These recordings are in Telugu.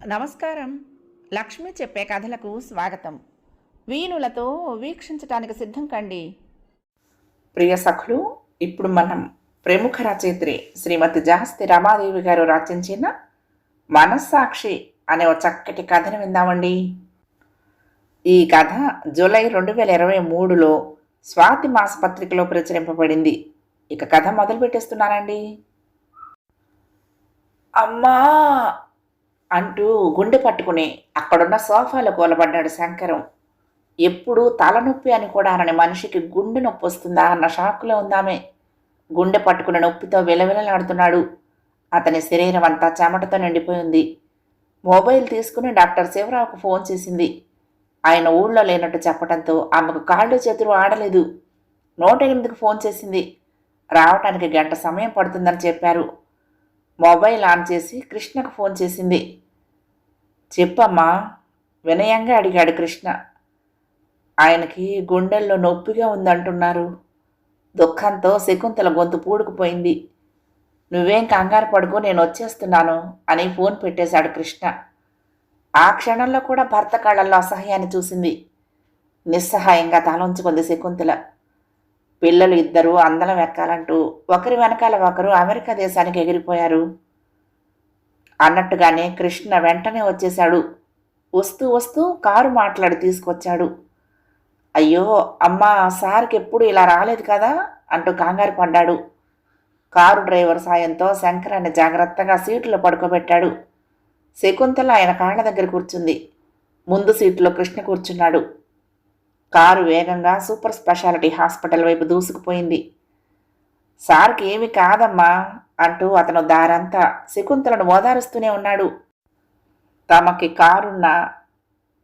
నమస్కారం. లక్ష్మి చెప్పే కథలకు స్వాగతం. వీణులతో వీక్షించటానికి సిద్ధం కండి. ప్రియ సఖులు ఇప్పుడు మనం ప్రముఖ రచయిత్రి శ్రీమతి జాస్తి రమాదేవి గారు రచించిన మనస్సాక్షి అనే ఒక చక్కటి కథను విందామండి. ఈ కథ జూలై రెండు వేల ఇరవై మూడులో స్వాతి మాసపత్రికలో ప్రచురింపబడింది. ఇక కథ మొదలు పెట్టేస్తున్నానండి అమ్మా! అంటూ గుండె పట్టుకుని అక్కడున్న సోఫాలో కూలబడ్డాడు శంకరం. ఎప్పుడు తలనొప్పి అని కూడా అనని మనిషికి గుండె నొప్పి వస్తుందా అన్న షాక్లో ఉందామే. గుండె పట్టుకున్న నొప్పితో విలవిలలాడుతున్నాడు. అతని శరీరం అంతా చెమటతో నిండిపోయింది. మొబైల్ తీసుకుని డాక్టర్ శివరావుకు ఫోన్ చేసింది. ఆయన ఊళ్ళో లేనట్టు చెప్పడంతో ఆమెకు కాళ్ళు చేతులు ఆడలేదు. నూట ఎనిమిదికి ఫోన్ చేసింది. రావటానికి గంట సమయం పడుతుందని చెప్పారు. మొబైల్ ఆన్ చేసి కృష్ణకు ఫోన్ చేసింది. చెప్పమ్మా వినయంగా అడిగాడు కృష్ణ. ఆయనకి గుండెల్లో నొప్పిగా ఉందంటున్నారు. దుఃఖంతో శకుంతల గొంతు పూడుకుపోయింది. నువ్వేం కంగారు పడుకో నేను వచ్చేస్తున్నాను అని ఫోన్ పెట్టేశాడు కృష్ణ. ఆ క్షణంలో కూడా భర్త కళ్ళల్లో అసహ్యాన్ని చూసింది. నిస్సహాయంగా తలంచుకుంది శకుంతల. పిల్లలు ఇద్దరూ అందలం ఎక్కాలంటూ ఒకరి వెనకాల ఒకరు అమెరికా దేశానికి ఎగిరిపోయారు. అన్నట్టుగానే కృష్ణ వెంటనే వచ్చేశాడు. వస్తూ వస్తూ కారు మాట్లాడి తీసుకొచ్చాడు. అయ్యో అమ్మా సార్కి ఎప్పుడు ఇలా రాలేదు కదా? అంటూ కంగారు పడ్డాడు. కారు డ్రైవర్ సాయంతో శంకరాన్ని జాగ్రత్తగా సీట్లో పడుకోబెట్టాడు. శకుంతల ఆయన కాళ్ళ దగ్గర కూర్చుంది. ముందు సీట్లో కృష్ణ కూర్చున్నాడు. కారు వేగంగా సూపర్ స్పెషాలిటీ హాస్పిటల్ వైపు దూసుకుపోయింది. సార్కి ఏమి కాదమ్మా అంటూ అతను దారంతా శకుంతలను ఓదారుస్తూనే ఉన్నాడు. తమకి కారున్న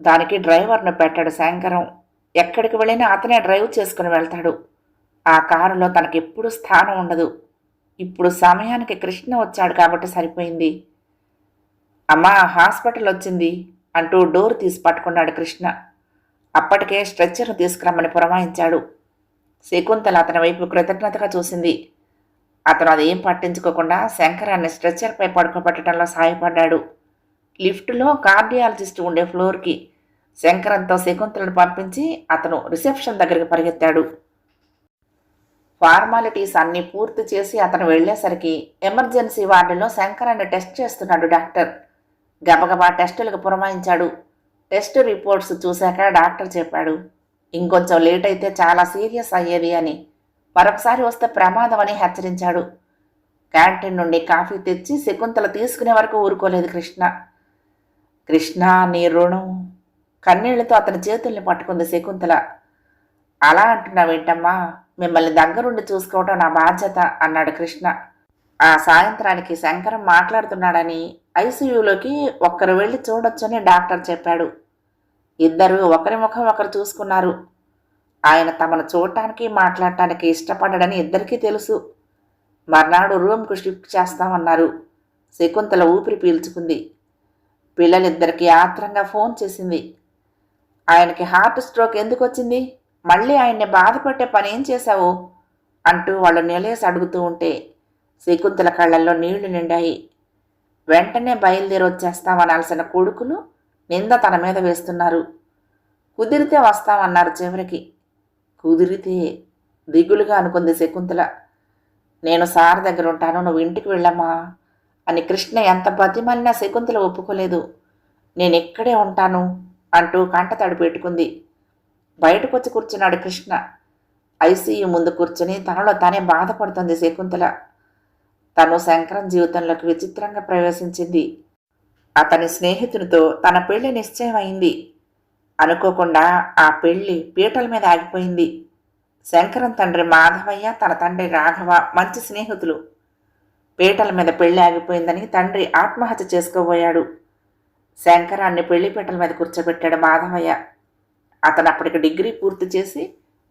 దానికి డ్రైవర్ను పెట్టాడు శంకరం. ఎక్కడికి వెళ్ళినా అతనే డ్రైవ్ చేసుకుని వెళ్తాడు. ఆ కారులో తనకెప్పుడు స్థానం ఉండదు. ఇప్పుడు సమయానికి కృష్ణ వచ్చాడు కాబట్టి సరిపోయింది. అమ్మా హాస్పిటల్ వచ్చింది అంటూ డోర్ తీసి పట్టుకున్నాడు కృష్ణ. అప్పటికే స్ట్రెచ్చర్ను తీసుకురమ్మని పురమాయించాడు. శకుంతల అతని వైపు కృతజ్ఞతగా చూసింది. అతను అదేం పట్టించుకోకుండా శంకరాన్ని స్ట్రెచ్చర్పై పడుకోబెట్టడంలో సాయపడ్డాడు. లిఫ్టులో కార్డియాలజిస్ట్ ఉండే ఫ్లోర్కి శంకరంతో శకుంతలను పంపించి అతను రిసెప్షన్ దగ్గరికి పరిగెత్తాడు. ఫార్మాలిటీస్ అన్నీ పూర్తి చేసి అతను వెళ్ళేసరికి ఎమర్జెన్సీ వార్డులో శంకరాన్ని టెస్ట్ చేస్తున్నాడు డాక్టర్. గబగబా టెస్టులకు పురమాయించాడు. టెస్ట్ రిపోర్ట్స్ చూశాక డాక్టర్ చెప్పాడు ఇంకొంచెం లేట్ అయితే చాలా సీరియస్ అయ్యేది అని. మరొకసారి వస్తే ప్రమాదం అని హెచ్చరించాడు. క్యాంటీన్ నుండి కాఫీ తెచ్చి శకుంతల తీసుకునే వరకు ఊరుకోలేదు కృష్ణ. కృష్ణ నీ రుణం. కన్నీళ్ళతో అతని చేతుల్ని పట్టుకుంది శకుంతల. అలా అంటున్నావేంటమ్మా మిమ్మల్ని దగ్గరుండి చూసుకోవటం నా బాధ్యత అన్నాడు కృష్ణ. ఆ సాయంత్రానికి శంకరం మాట్లాడుతున్నాడని ఐసీయూలోకి ఒక్కరు వెళ్ళి చూడొచ్చని డాక్టర్ చెప్పాడు. ఇద్దరు ఒకరి ముఖం ఒకరు చూసుకున్నారు. ఆయన తమను చూడటానికి మాట్లాడటానికి ఇష్టపడడని ఇద్దరికీ తెలుసు. మర్నాడు రూమ్కు షిఫ్ట్ చేస్తామన్నారు. శకుంతల ఊపిరి పీల్చుకుంది. పిల్లలిద్దరికీ ఆత్రంగా ఫోన్ చేసింది. ఆయనకి హార్ట్ స్ట్రోక్ ఎందుకు వచ్చింది? మళ్ళీ ఆయన్ని బాధపెట్టే పని ఏం చేశావు? అంటూ వాళ్ళు నిలేసి అడుగుతూ ఉంటే శకుంతల కళ్ళల్లో నీళ్ళు నిండాయి. వెంటనే బయలుదేరి వచ్చేస్తామనాల్సిన కొడుకులు నింద తన మీద వేస్తున్నారు. కుదిరితే వస్తామన్నారు చివరికి. కుదిరితే దిగులుగా అనుకుంది శకుంతల. నేను సార్ దగ్గర ఉంటాను నువ్వు ఇంటికి వెళ్ళమ్మా అని కృష్ణ ఎంత బతిమలినా శకుంతల ఒప్పుకోలేదు. నేను ఇక్కడే ఉంటాను అంటూ కంటతడి పెట్టుకుంది. బయటకు వచ్చి కూర్చున్నాడు కృష్ణ. ఐసీయూ ముందు కూర్చుని తనలో తానే బాధపడుతుంది శకుంతల. తను శంకరం జీవితంలోకి విచిత్రంగా ప్రవేశించింది. అతని స్నేహితునితో తన పెళ్ళి నిశ్చయమైంది. అనుకోకుండా ఆ పెళ్ళి పీటల మీద ఆగిపోయింది. శంకరం తండ్రి మాధవయ్య తన తండ్రి రాఘవ మంచి స్నేహితులు. పీటల మీద పెళ్ళి ఆగిపోయిందని తండ్రి ఆత్మహత్య చేసుకోబోయాడు. శంకరాన్ని పెళ్ళి పీటల మీద కూర్చోబెట్టాడు మాధవయ్య. అతను అప్పటికి డిగ్రీ పూర్తి చేసి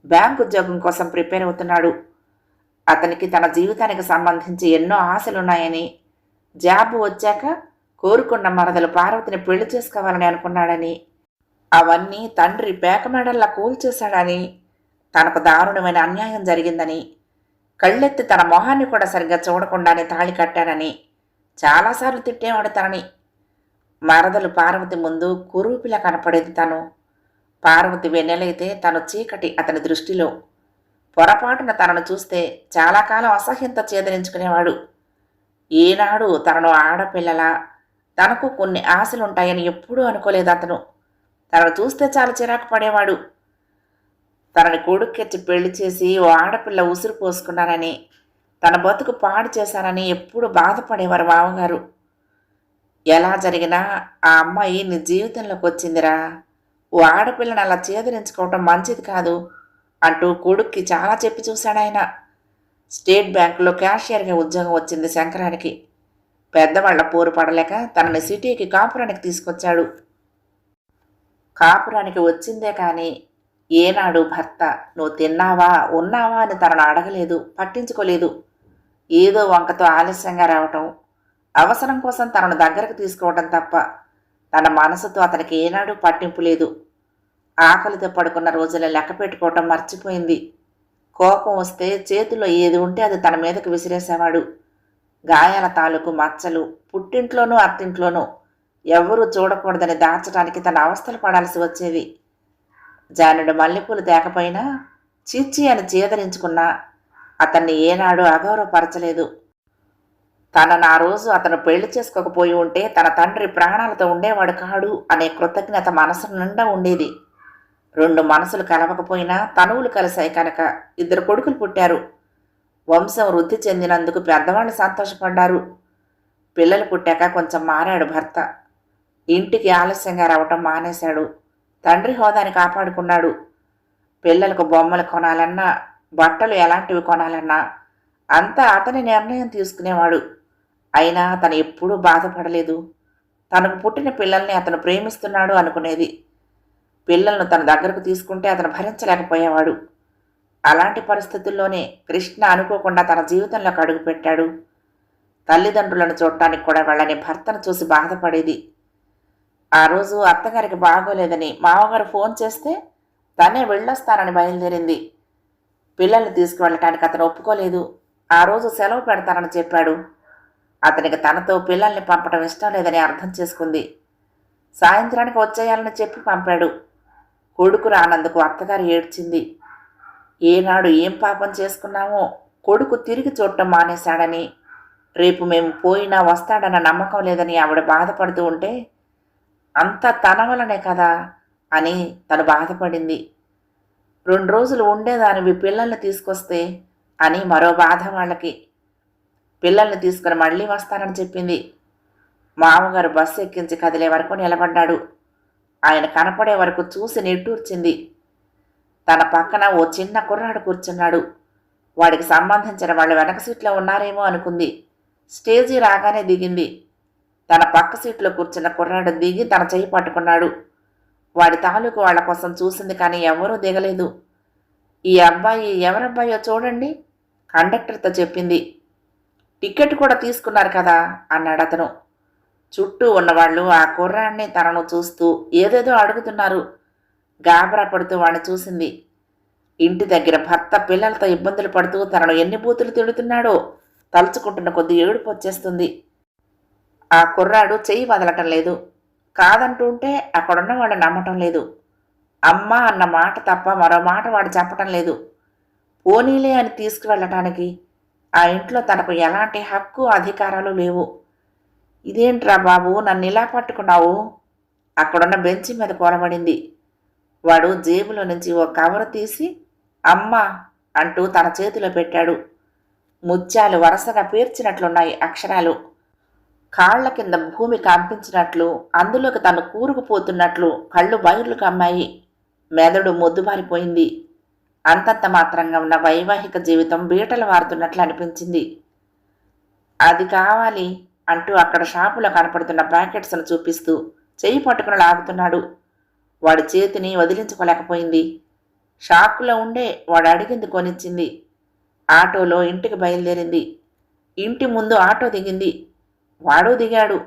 బ్యాంక్ ఉద్యోగం కోసం ప్రిపేర్ అవుతున్నాడు. అతనికి తన జీవితానికి సంబంధించి ఎన్నో ఆశలున్నాయని జాబ్ వచ్చాక కోరుకున్న మరదలు పార్వతిని పెళ్ళి చేసుకోవాలని అనుకున్నాడని అవన్నీ తండ్రి పేకమెడల్లా కూల్చేశాడని తనకు దారుణమైన అన్యాయం జరిగిందని కళ్ళెత్తి తన మొహాన్ని కూడా సరిగ్గా చూడకుండానే తాళి కట్టానని చాలాసార్లు తిట్టేవాడు తనని. మరదలు పార్వతి ముందు కురూపిలా కనపడేది తను. పార్వతి వెన్నెలైతే తను చీకటి అతని దృష్టిలో పొరపాటున తనను చూస్తే చాలా కాలం అసహ్యంతో చేదరించుకునేవాడు. ఈనాడు తనను ఆడపిల్లలా తనకు కొన్ని ఆశలుంటాయని ఎప్పుడూ అనుకోలేదు అతను. తనను చూస్తే చాలా చిరాకు పడేవాడు. తనని కొడుక్కెచ్చి పెళ్ళి చేసి ఓ ఆడపిల్ల ఉసురు పోసుకున్నానని తన బతుకు పాడు చేశానని ఎప్పుడు బాధపడేవారు మామగారు. ఎలా జరిగినా ఆ అమ్మాయి నీ జీవితంలోకి వచ్చిందిరా. ఓ ఆడపిల్లని అలా చేదరించుకోవటం మంచిది కాదు. అంటూ కొడుక్కి చాలా చెప్పి చూశాడు ఆయన. స్టేట్ బ్యాంకులో క్యాషియర్గా ఉద్యోగం వచ్చింది శంకరానికి. పెద్దవాళ్ళ పోరు పడలేక తనని సిటీకి కాపురానికి తీసుకొచ్చాడు. కాపురానికి వచ్చిందే కానీ ఏనాడు భర్త నువ్వు తిన్నావా ఉన్నావా అని తనను అడగలేదు పట్టించుకోలేదు. ఏదో వంకతో ఆలస్యంగా రావటం అవసరం కోసం తనను దగ్గరకు తీసుకోవడం తప్ప తన మనసుతో అతనికి ఏనాడు పట్టింపు లేదు. ఆకలితో పడుకున్న రోజుల లెక్క పెట్టుకోవటం మర్చిపోయింది. కోపం వస్తే చేతిలో ఏది ఉంటే అది తన మీదకు విసిరేసేవాడు. గాయాల తాలూకు మచ్చలు పుట్టింట్లోనూ అత్తింట్లోనూ ఎవ్వరూ చూడకూడదని దాచడానికి తన అవస్థలు పడాల్సి వచ్చేది జానుడు మల్లెపూలు తేకపోయినా చిచ్చి అని చీదరించుకున్నా అతన్ని ఏనాడు అగౌరవపరచలేదు. తనను ఆ రోజు అతను పెళ్ళి చేసుకోకపోయి ఉంటే తన తండ్రి ప్రాణాలతో ఉండేవాడు కాడు అనే కృతజ్ఞత మనసు నిండా ఉండేది. రెండు మనసులు కలవకపోయినా తనువులు కలిశాయి కనుక ఇద్దరు కొడుకులు పుట్టారు. వంశం వృద్ధి చెందినందుకు పెద్దవాళ్ళు సంతోషపడ్డారు. పిల్లలు పుట్టాక కొంచెం మారాడు భర్త. ఇంటికి ఆలస్యంగా రావటం మానేశాడు. తండ్రి హోదాని కాపాడుకున్నాడు. పిల్లలకు బొమ్మలు కొనాలన్నా బట్టలు ఎలాంటివి కొనాలన్నా అంతా అతని నిర్ణయం తీసుకునేవాడు. అయినా తను ఎప్పుడూ బాధపడలేదు. తనకు పుట్టిన పిల్లల్ని అతను ప్రేమిస్తున్నాడు అనుకునేది. పిల్లలను తన దగ్గరకు తీసుకుంటే అతను భరించలేకపోయేవాడు. అలాంటి పరిస్థితుల్లోనే కృష్ణ అనుకోకుండా తన జీవితంలోకి అడుగుపెట్టాడు తల్లిదండ్రులను చూడటానికి కూడా వెళ్ళని భర్తను చూసి బాధపడేది. ఆ రోజు అత్తగారికి బాగోలేదని మామగారు ఫోన్ చేస్తే తనే వెళ్ళొస్తానని బయలుదేరింది. పిల్లల్ని తీసుకువెళ్ళటానికి అతను ఒప్పుకోలేదు. ఆ రోజు సెలవు పెడతానని చెప్పాడు. అతనికి తనతో పిల్లల్ని పంపడం ఇష్టం లేదని అర్థం చేసుకుంది. సాయంత్రానికి వచ్చేయాలని చెప్పి పంపాడు. కొడుకు రానందుకు అత్తగారు ఏడ్చింది. ఏనాడు ఏం పాపం చేసుకున్నామో కొడుకు తిరిగి చూడటం మానేశాడని. రేపు మేము పోయినా వస్తాడన్న నమ్మకం లేదని ఆవిడ బాధపడుతూ ఉంటే అంతా తన వలనే కదా అని తను బాధపడింది. రెండు రోజులు ఉండేదానివి పిల్లల్ని తీసుకొస్తే అని మరో బాధ వాళ్ళకి. పిల్లల్ని తీసుకుని మళ్ళీ వస్తానని చెప్పింది. మామగారు బస్సు ఎక్కించి కదిలే వరకు నిలబడ్డాడు. ఆయన కనపడే వరకు చూసి నిట్టూర్చింది. తన పక్కన ఓ చిన్న కుర్రాడు కూర్చున్నాడు. వాడికి సంబంధించిన వాళ్ళు వెనక సీట్లో ఉన్నారేమో అనుకుంది. స్టేజీ రాగానే దిగింది. తన పక్క సీట్లో కూర్చున్న కుర్రాడు దిగి తన చెయ్యి పట్టుకున్నాడు. వాడి తాలూకు వాళ్ళ కోసం చూసింది కానీ ఎవరూ దిగలేదు. ఈ అబ్బాయి ఎవరబ్బాయో చూడండి కండక్టర్తో చెప్పింది. టికెట్ కూడా తీసుకున్నారు కదా అన్నాడు అతను. చుట్టూ ఉన్నవాళ్ళు ఆ కుర్రాన్ని తనను చూస్తూ ఏదేదో అడుగుతున్నారు. గాబరా పడుతూ వాడిని చూసింది. ఇంటి దగ్గర భర్త పిల్లలతో ఇబ్బందులు పడుతూ తనను ఎన్ని బూతులు తిడుతున్నాడో తలుచుకుంటున్న కొద్ది ఏడుపు వచ్చేస్తుంది. ఆ కుర్రాడు చెయ్యి వదలటం లేదు. కాదంటుంటే అక్కడున్న వాడు నమ్మటం లేదు. అమ్మ అన్న మాట తప్ప మరో మాట వాడు చెప్పటం లేదు. పోనీలే అని తీసుకువెళ్ళటానికి ఆ ఇంట్లో తనకు ఎలాంటి హక్కు అధికారాలు లేవు. ఇదేంట్రా బాబు నన్ను ఇలా పట్టుకున్నావు? అక్కడున్న బెంచి మీద కూలబడింది. వాడు జేబులో నుంచి ఓ కవర్ తీసి అమ్మ అంటూ తన చేతిలో పెట్టాడు. ముత్యాలు వరుసగా పేర్చినట్లున్నాయి అక్షరాలు. కాళ్ళ కింద భూమి కంపించినట్లు అందులోకి తను కూరుకుపోతున్నట్లు కళ్ళు బయర్లు కమ్మాయి. మెదడు మొద్దుబారిపోయింది. అంతంత మాత్రంగా ఉన్న వైవాహిక జీవితం బీటలు వారుతున్నట్లు అనిపించింది. అది కావాలి. అంటూ అక్కడ షాపులో కనపడుతున్న ప్యాకెట్స్ను చూపిస్తూ చెయ్యి పట్టుకుని లాగుతున్నాడు. వాడి చేతిని వదిలించుకోలేకపోయింది. షాకులో ఉండే వాడు అడిగింది కొనిచ్చింది. ఆటోలో ఇంటికి బయలుదేరింది. ఇంటి ముందు ఆటో దిగింది. వాడు దిగాడు.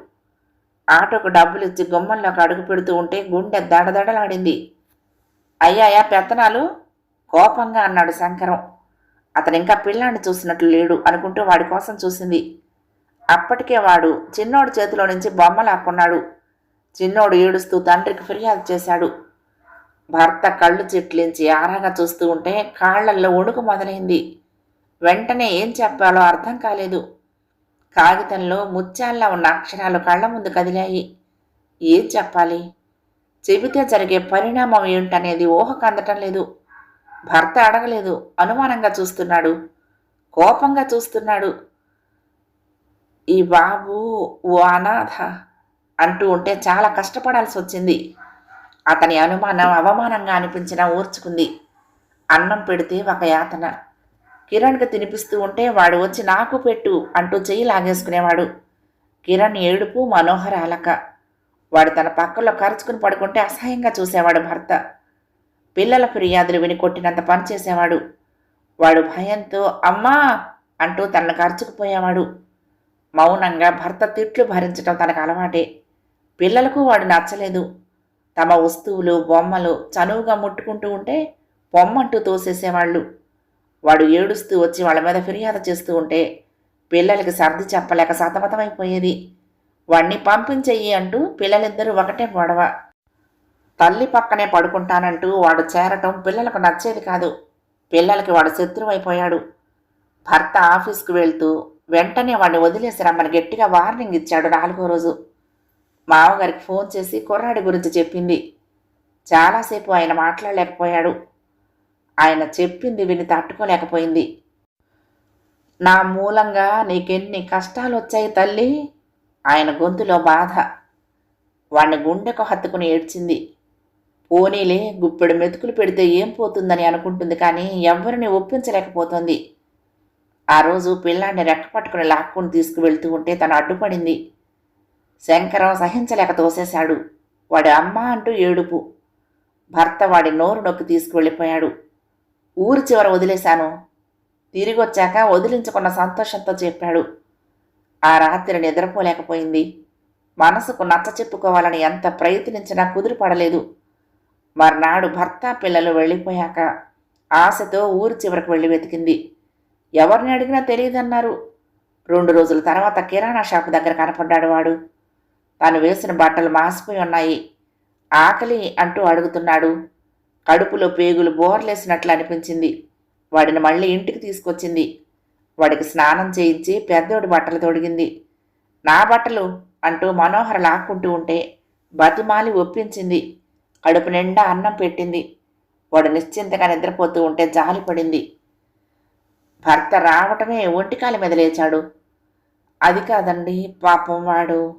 ఆటోకు డబ్బులు ఇచ్చి గుమ్మంలోకి అడుగు పెడుతూ ఉంటే గుండె దడదడలాడింది. అయ్యాయా పెత్తనాలు? కోపంగా అన్నాడు శంకరం. అతను ఇంకా పిల్లాన్ని చూసినట్లు లేడు అనుకుంటూ వాడి కోసం చూసింది. అప్పటికే వాడు చిన్నోడి చేతిలో నుంచి బొమ్మ లాక్కున్నాడు. చిన్నోడు ఏడుస్తూ తండ్రికి ఫిర్యాదు చేశాడు. భర్త కళ్ళు చిట్లించి ఆరాగా చూస్తూ ఉంటే కాళ్ళల్లో ఒణుకు మొదలైంది. వెంటనే ఏం చెప్పాలో అర్థం కాలేదు. కాగితంలో ముత్యాల్లా ఉన్న అక్షరాలు కళ్ళ ముందు కదిలాయి. ఏం చెప్పాలి? చెబితే జరిగే పరిణామం ఏంటనేది ఊహకు అందటం లేదు. భర్త అడగలేదు. అనుమానంగా చూస్తున్నాడు. కోపంగా చూస్తున్నాడు. ఈ బాబు ఓ అనాథ అంటూ ఉంటే చాలా కష్టపడాల్సి వచ్చింది అతని అనుమానం అవమానంగా అనిపించినా ఊర్చుకుంది. అన్నం పెడితే ఒక యాతన. కిరణ్కి తినిపిస్తూ ఉంటే వాడు వచ్చి నాకు పెట్టు అంటూ చెయ్యి లాగేసుకునేవాడు. కిరణ్ ఏడుపు మనోహర అలక. వాడు తన పక్కలో కరుచుకుని పడుకుంటే అసహ్యంగా చూసేవాడు భర్త. పిల్లల ఫిర్యాదులు విని కొట్టినంత పని చేసేవాడు. వాడు భయంతో అమ్మా అంటూ తనను కరుచుకుపోయేవాడు. మౌనంగా భర్త తిట్లు భరించటం తనకు అలవాటే. పిల్లలకు వాడు నచ్చలేదు. తమ వస్తువులు బొమ్మలు చనువుగా ముట్టుకుంటూ ఉంటే బొమ్మంటూ తోసేసేవాళ్ళు. వాడు ఏడుస్తూ వచ్చి వాళ్ళ మీద ఫిర్యాదు చేస్తూ ఉంటే పిల్లలకి సర్ది చెప్పలేక సతమతమైపోయేది. వాణ్ణి పంపించెయ్యి అంటూ పిల్లలిద్దరూ ఒకటే గొడవ. తల్లి పక్కనే పడుకుంటానంటూ వాడు చేరటం పిల్లలకు నచ్చేది కాదు. పిల్లలకి వాడు శత్రువైపోయాడు. భర్త ఆఫీస్కు వెళ్తూ వెంటనే వాడిని వదిలేసి రమ్మని గట్టిగా వార్నింగ్ ఇచ్చాడు నాలుగో రోజు. మామగారికి ఫోన్ చేసి కుర్రాడి గురించి చెప్పింది. చాలాసేపు ఆయన మాట్లాడలేకపోయాడు. ఆయన చెప్పింది విని తట్టుకోలేకపోయింది. నా మూలంగా నీకెన్ని కష్టాలు వచ్చాయి తల్లి? ఆయన గొంతులో బాధ. వాణ్ణి గుండెకు హత్తుకుని ఏడ్చింది. పోనీలే గుప్పెడు మెతుకులు పెడితే ఏం పోతుందని అనుకుంటుంది కానీ ఎవ్వరిని ఒప్పించలేకపోతుంది. ఆ రోజు పిల్లాన్ని రెక్కపట్టుకుని లాక్కుని తీసుకువెళ్తూ ఉంటే తను అడ్డుపడింది. శంకరం సహించలేక తోసేశాడు. వాడి అమ్మ అంటూ ఏడుపు. భర్త వాడి నోరు నొక్కి తీసుకువెళ్ళిపోయాడు. ఊరి చివర వదిలేశాను. తిరిగొచ్చాక వదిలించుకున్న సంతోషంతో చెప్పాడు. ఆ రాత్రి నిద్రపోలేకపోయింది. మనసుకు నచ్చ చెప్పుకోవాలని ఎంత ప్రయత్నించినా కుదిరిపడలేదు. మర్నాడు భర్త పిల్లలు వెళ్ళిపోయాక ఆశతో ఊరి చివరకు వెళ్ళి వెతికింది. ఎవరిని అడిగినా తెలియదన్నారు. రెండు రోజుల తర్వాత కిరాణా షాపు దగ్గర కనపడ్డాడు వాడు. తాను వేసిన బట్టలు మాసిపోయి ఉన్నాయి. ఆకలి అంటూ అడుగుతున్నాడు. కడుపులో పేగులు బోర్లేసినట్లు అనిపించింది. వాడిని మళ్ళీ ఇంటికి తీసుకొచ్చింది. వాడికి స్నానం చేయించి పెద్దోడి బట్టలు తొడిగింది. నా బట్టలు అంటూ మనోహర లాక్కుంటూ ఉంటే బతిమాలి ఒప్పించింది. కడుపు నిండా అన్నం పెట్టింది. వాడు నిశ్చింతగా నిద్రపోతూ ఉంటే జాలిపడింది. భర్త రావటమే ఒంటికాల మీద లేచాడు. అది కాదండి పాపం వాడు.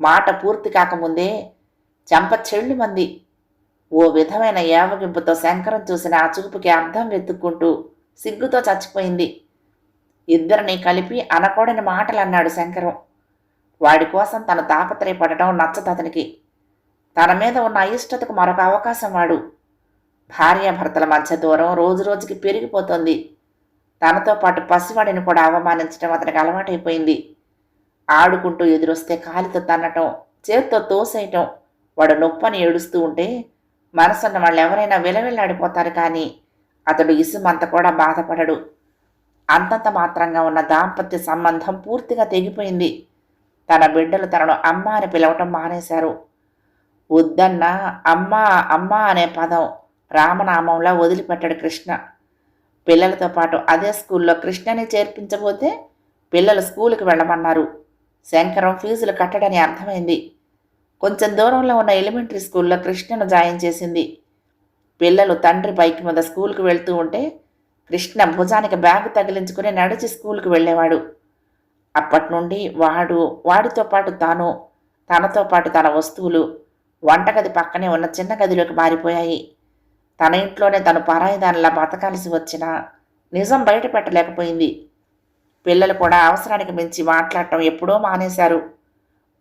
మాట పూర్తి కాకముందే చెంప చెళ్ళు మంది. ఓ విధమైన ఏవగింపుతో శంకరం చూసిన ఆ చూపుకి అర్థం వెతుక్కుంటూ సిగ్గుతో చచ్చిపోయింది. ఇద్దరిని కలిపి అనకూడని మాటలు అన్నాడు శంకరం. వాడి కోసం తను తాపత్రయపడటం నచ్చదు అతనికి. తన మీద ఉన్న అయిష్టతకు మరొక అవకాశం వాడు. భార్యాభర్తల మధ్య దూరం రోజు రోజుకి పెరిగిపోతుంది. తనతో పాటు పసివాడిని కూడా అవమానించడం అతనికి అలవాటైపోయింది. ఆడుకుంటూ ఎదురొస్తే కాలితో తన్నటం చేత్తో తోసేయటం వాడు నొప్పని ఏడుస్తూ ఉంటే మనసున్న వాళ్ళు ఎవరైనా విలవిల్లాడిపోతారు కానీ అతడు ఇసుమంత కూడా బాధపడడు. అంతంత మాత్రంగా ఉన్న దాంపత్య సంబంధం పూర్తిగా తెగిపోయింది. తన బిడ్డలు తనను అమ్మ అని పిలవటం మానేశారు. వద్దన్న అమ్మ అమ్మ అనే పదం రామనామంలా వదిలిపెట్టాడు కృష్ణ. పిల్లలతో పాటు అదే స్కూల్లో కృష్ణని చేర్పించబోతే పిల్లలు స్కూల్కి వెళ్ళమన్నారు. శంకరం ఫీజులు కట్టడని అర్థమైంది. కొంచెం దూరంలో ఉన్న ఎలిమెంటరీ స్కూల్లో కృష్ణను జాయిన్ చేసింది. పిల్లలు తండ్రి బైక్ మీద స్కూల్కి వెళ్తూ ఉంటే కృష్ణ భుజానికి బ్యాగ్ తగిలించుకుని నడిచి స్కూల్కి వెళ్ళేవాడు. అప్పటి నుండి వాడు వాడితో పాటు తాను తనతో పాటు తన వస్తువులు వంటగది పక్కనే ఉన్న చిన్న గదిలోకి మారిపోయాయి. తన ఇంట్లోనే తను పరాయిదానిలా బతకాల్సి వచ్చిన నిజం బయట పెట్టలేకపోయింది పిల్లలు కూడా అవసరానికి మించి మాట్లాడటం ఎప్పుడో మానేశారు.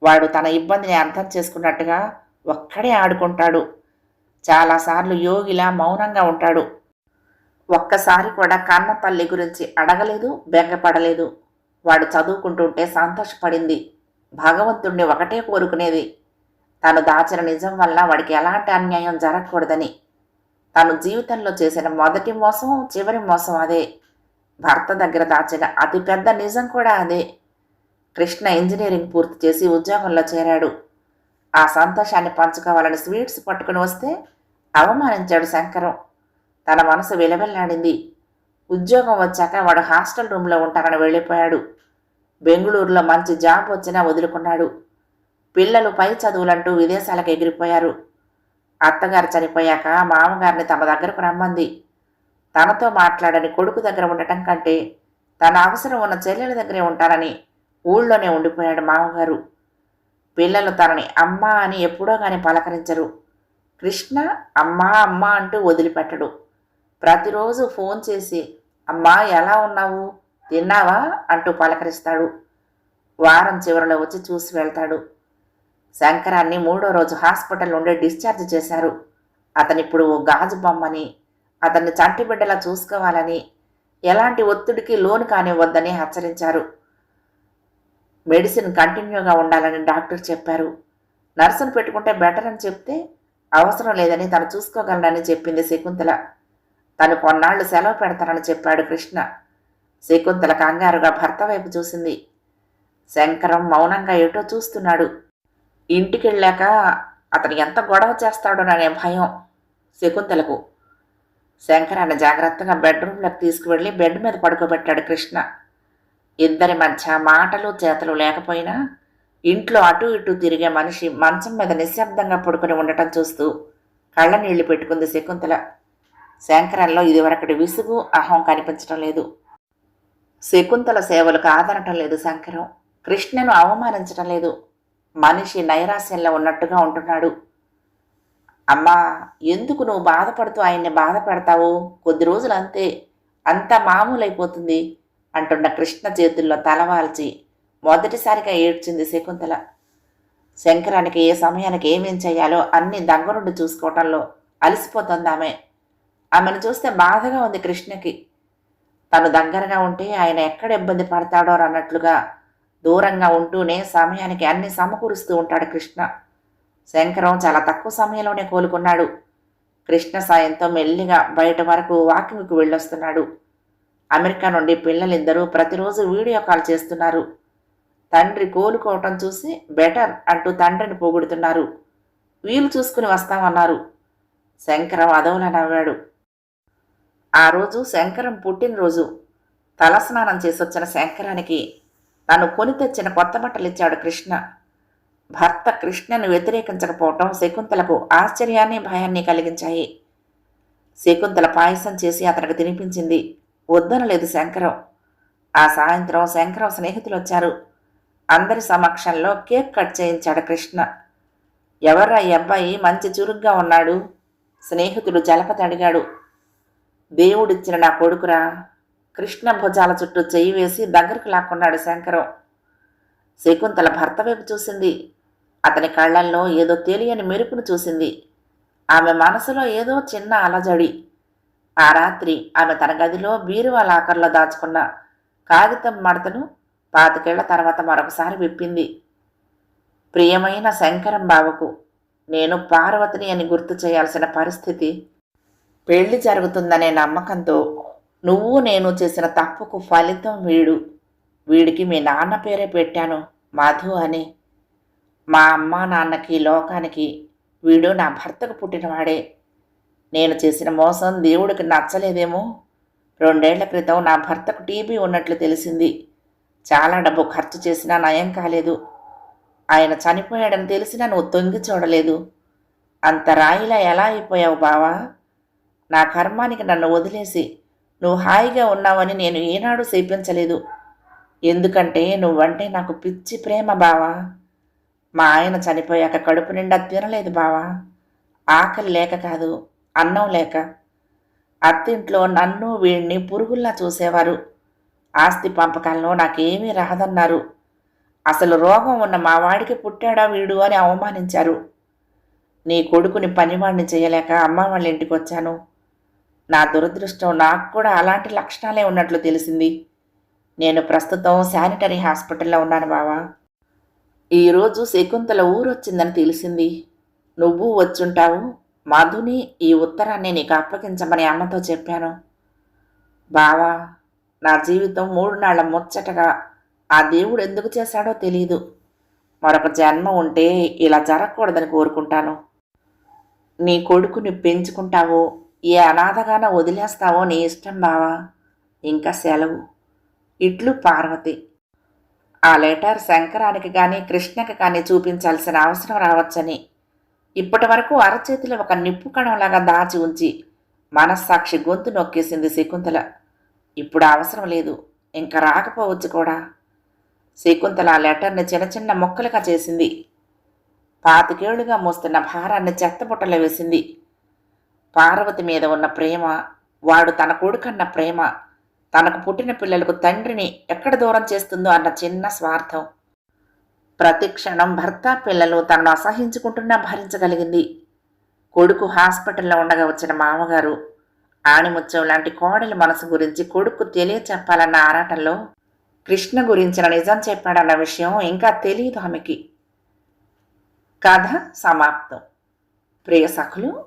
వాడు తన ఇబ్బందిని అర్థం చేసుకున్నట్టుగా ఒక్కడే ఆడుకుంటాడు. చాలాసార్లు యోగిలా మౌనంగా ఉంటాడు. ఒక్కసారి కూడా కన్న తల్లి గురించి అడగలేదు బెంగపడలేదు. వాడు చదువుకుంటుంటే సంతోషపడింది. భగవంతుణ్ణి ఒకటే కోరుకునేది. తను దాచిన నిజం వల్ల వాడికి ఎలాంటి అన్యాయం జరగకూడదని. తను జీవితంలో చేసిన మొదటి మోసం చివరి మోసం అదే. భర్త దగ్గర దాచిన అతిపెద్ద నిజం కూడా అదే. కృష్ణ ఇంజనీరింగ్ పూర్తి చేసి ఉద్యోగంలో చేరాడు. ఆ సంతోషాన్ని పంచుకోవాలని స్వీట్స్ పట్టుకుని వస్తే అవమానించాడు శంకరం. తన మనసు విలవిల్లాడింది. ఉద్యోగం వచ్చాక వాడు హాస్టల్ రూమ్లో ఉంటానని వెళ్ళిపోయాడు. బెంగుళూరులో మంచి జాబ్ వచ్చినా వదులుకున్నాడు. పిల్లలు పై చదువులంటూ విదేశాలకు ఎగిరిపోయారు. అత్తగారు చనిపోయాక మామగారిని తమ దగ్గరకు రమ్మంది. తనతో మాట్లాడని కొడుకు దగ్గర ఉండటం కంటే తన అవసరం ఉన్న చెల్లెల దగ్గరే ఉంటానని ఊళ్ళోనే ఉండిపోయాడు మామగారు. పిల్లలు తనని అమ్మా అని ఎప్పుడో కానీ పలకరించరు. కృష్ణ అమ్మా అమ్మా అంటూ వదిలిపెట్టడు. ప్రతిరోజు ఫోన్ చేసి అమ్మా ఎలా ఉన్నావు? తిన్నావా? అంటూ పలకరిస్తాడు. వారం చివరిలో వచ్చి చూసి వెళ్తాడు. శంకరాన్ని మూడో రోజు హాస్పిటల్ నుండి డిశ్చార్జ్ చేశారు. అతనిప్పుడు ఓ గాజు బొమ్మని అతన్ని చంటి బిడ్డలా చూసుకోవాలని ఎలాంటి ఒత్తిడికి లోను కానివ్వద్దని హెచ్చరించారు. మెడిసిన్ కంటిన్యూగా ఉండాలని డాక్టర్ చెప్పారు. నర్సును పెట్టుకుంటే బెటర్ అని చెప్తే అవసరం లేదని తను చూసుకోగలనని చెప్పింది శకుంతల. తను కొన్నాళ్ళు సెలవు పెడతానని చెప్పాడు కృష్ణ. శకుంతల కంగారుగా భర్త వైపు చూసింది. శంకరం మౌనంగా ఏటో చూస్తున్నాడు. ఇంటికి వెళ్ళాక అతను ఎంత గొడవ చేస్తాడో చేస్తాడోననే భయం శకుంతలకు. శంకరాన్ని జాగ్రత్తగా బెడ్రూమ్లోకి తీసుకువెళ్ళి బెడ్ మీద పడుకోబెట్టాడు కృష్ణ. ఇద్దరి మధ్య మాటలు చేతలు లేకపోయినా ఇంట్లో అటు ఇటు తిరిగే మనిషి మంచం మీద నిశ్శబ్దంగా పడుకుని ఉండటం చూస్తూ కళ్ళ నీళ్ళు పెట్టుకుంది శకుంతల. శంకరంలో ఇదివరకటి విసుగు అహం కనిపించడం లేదు. శకుంతల సేవలకు ఆదరటం లేదు శంకరం. కృష్ణను అవమానించటం లేదు. మనిషి నైరాశ్యంలో ఉన్నట్టుగా ఉంటున్నాడు. అమ్మా ఎందుకు నువ్వు బాధపడుతూ ఆయన్ని బాధ పెడతావు కొద్ది రోజులు అంతే అంతా మామూలైపోతుంది అంటున్న కృష్ణ చేతుల్లో తలవాల్చి మొదటిసారిగా ఏడ్చింది శకుంతల. శంకరానికి ఏ సమయానికి ఏమేం చేయాలో అన్ని దగ్గరుండి చూసుకోవటంలో అలసిపోతుంది ఆమె. ఆమెను చూస్తే బాధగా ఉంది కృష్ణకి. తను దగ్గరగా ఉంటే ఆయన ఎక్కడ ఇబ్బంది పడతాడో అన్నట్లుగా దూరంగా ఉంటూనే సమయానికి అన్ని సమకూరుస్తూ ఉంటాడు కృష్ణ. శంకరం చాలా తక్కువ సమయంలోనే కోలుకున్నాడు. కృష్ణ సాయంతో మెల్లిగా బయట వరకు వాకింగ్కు వెళ్ళొస్తున్నాడు. అమెరికా నుండి పిల్లలిద్దరూ ప్రతిరోజు వీడియో కాల్ చేస్తున్నారు. తండ్రి కోలుకోవటం చూసి బెటర్ అంటూ తండ్రిని పొగుడుతున్నారు. వీలు చూసుకుని వస్తామన్నారు. శంకరం అదవులా నవ్వాడు. ఆ రోజు శంకరం పుట్టినరోజు. తలస్నానం చేసొచ్చిన శంకరానికి తను కొని తెచ్చిన కొత్త బట్టలు ఇచ్చాడు కృష్ణ. భర్త కృష్ణను వ్యతిరేకించకపోవటం శకుంతలకు ఆశ్చర్యాన్ని భయాన్ని కలిగించాయి. శకుంతల పాయసం చేసి అతనికి తినిపించింది. వద్దనలేదు శంకరం. ఆ సాయంత్రం శంకరం స్నేహితులు వచ్చారు అందరి సమక్షంలో కేక్ కట్ చేయించాడు కృష్ణ. ఎవర్రా ఈ అబ్బాయి? మంచి చురుగ్గా ఉన్నాడు. స్నేహితుడు జలపతి అడిగాడు. దేవుడిచ్చిన నా కొడుకురా? కృష్ణ భుజాల చుట్టూ చెయ్యి వేసి దగ్గరకు లాక్కున్నాడు శంకరం. శకుంతల భర్త వైపు చూసింది. అతని కళ్ళల్లో ఏదో తెలియని మెరుపును చూసింది. ఆమె మనసులో ఏదో చిన్న అలజడి. ఆ రాత్రి ఆమె తన గదిలో బీరువా లాకర్లో దాచుకున్న కాగితం మడతను పాతికేళ్ళ తర్వాత మరొకసారి విప్పింది. ప్రియమైన శంకరం బావకు నేను పార్వతిని అని గుర్తు చేయాల్సిన పరిస్థితి పెళ్ళి జరుగుతుందనే నమ్మకంతో నువ్వు నేను చేసిన తప్పుకు ఫలితం వీడు వీడికి మీ నాన్న పేరే పెట్టాను మధు అని. మా అమ్మ నాన్నకి లోకానికి వీడు నా భర్తకు పుట్టినవాడే. నేను చేసిన మోసం దేవుడికి నచ్చలేదేమో? రెండేళ్ళ క్రితం నా భర్తకు టీబీ ఉన్నట్లు తెలిసింది. చాలా డబ్బు ఖర్చు చేసినా నయం కాలేదు. ఆయన చనిపోయాడని తెలిసినా నువ్వు తొంగి చూడలేదు. అంత రాయిలా ఎలా అయిపోయావు బావా? నా కర్మానికి నన్ను వదిలేసి నువ్వు హాయిగా ఉన్నావని నేను ఏనాడు సేపించలేదు ఎందుకంటే నువ్వంటే నాకు పిచ్చి ప్రేమ బావా. మా ఆయన చనిపోయాక కడుపు నిండా తినలేదు బావా. ఆకలి లేక కాదు అన్నం లేక. అత్తింట్లో నన్ను వీడిని పురుగుల్లా చూసేవారు. ఆస్తి పంపకాల్లో నాకేమీ రాదన్నారు. అసలు రోగం ఉన్న మా వాడికి పుట్టాడా వీడు అని అవమానించారు. నీ కొడుకుని పనివాడిని చేయలేక అమ్మ వాళ్ళ ఇంటికి వచ్చాను. నా దురదృష్టం నాకు కూడా అలాంటి లక్షణాలే ఉన్నట్లు తెలిసింది. నేను ప్రస్తుతం శానిటరీ హాస్పిటల్లో ఉన్నాను బావా. ఈరోజు శకుంతల ఊరొచ్చిందని తెలిసింది. నువ్వు వచ్చుంటావు? మధుని ఈ ఉత్తరాన్ని నీకు అప్పగించమని అమ్మతో చెప్పాను. బావా నా జీవితం మూడు నాళ్ళ ముచ్చటగా ఆ దేవుడు ఎందుకు చేశాడో తెలియదు మరొక జన్మ ఉంటే ఇలా జరగకూడదని కోరుకుంటాను. నీ కొడుకుని పెంచుకుంటావో ఏ అనాథగాన వదిలేస్తావో నీ ఇష్టం బావా. ఇంకా సెలవు. ఇట్లు పార్వతి. ఆ లెటర్ శంకరానికి కానీ కృష్ణకి కానీ చూపించాల్సిన అవసరం రావచ్చని. ఇప్పటి వరకు అరచేతిలో ఒక నిప్పు కణంలాగా దాచి ఉంచి మనస్సాక్షి గొంతు నొక్కేసింది శకుంతల. ఇప్పుడు అవసరం లేదు. ఇంకా రాకపోవచ్చు కూడా. శకుంతల ఆ లెటర్ని చిన్న చిన్న ముక్కలుగా చేసింది. పాతికేళ్ళుగా మోస్తున్న భారాన్ని చెత్తబుట్టలో వేసింది. పార్వతి మీద ఉన్న ప్రేమ వాడు తన కొడుకన్న ప్రేమ తనకు పుట్టిన పిల్లలకు తండ్రిని ఎక్కడ దూరం చేస్తుందో అన్న చిన్న స్వార్థం. ప్రతి క్షణం భర్త పిల్లలు తనను అసహించుకుంటున్నా భరించగలిగింది. కొడుకు హాస్పిటల్లో ఉండగా వచ్చిన మామగారు ఆణిముత్యం లాంటి కోడలి మనసు గురించి కొడుకు తెలియచెప్పాలన్న ఆరాటంలో కృష్ణ గురించిన నిజం చెప్పాడన్న విషయం ఇంకా తెలియదు ఆమెకి. కథ సమాప్తం. ప్రియ సఖులు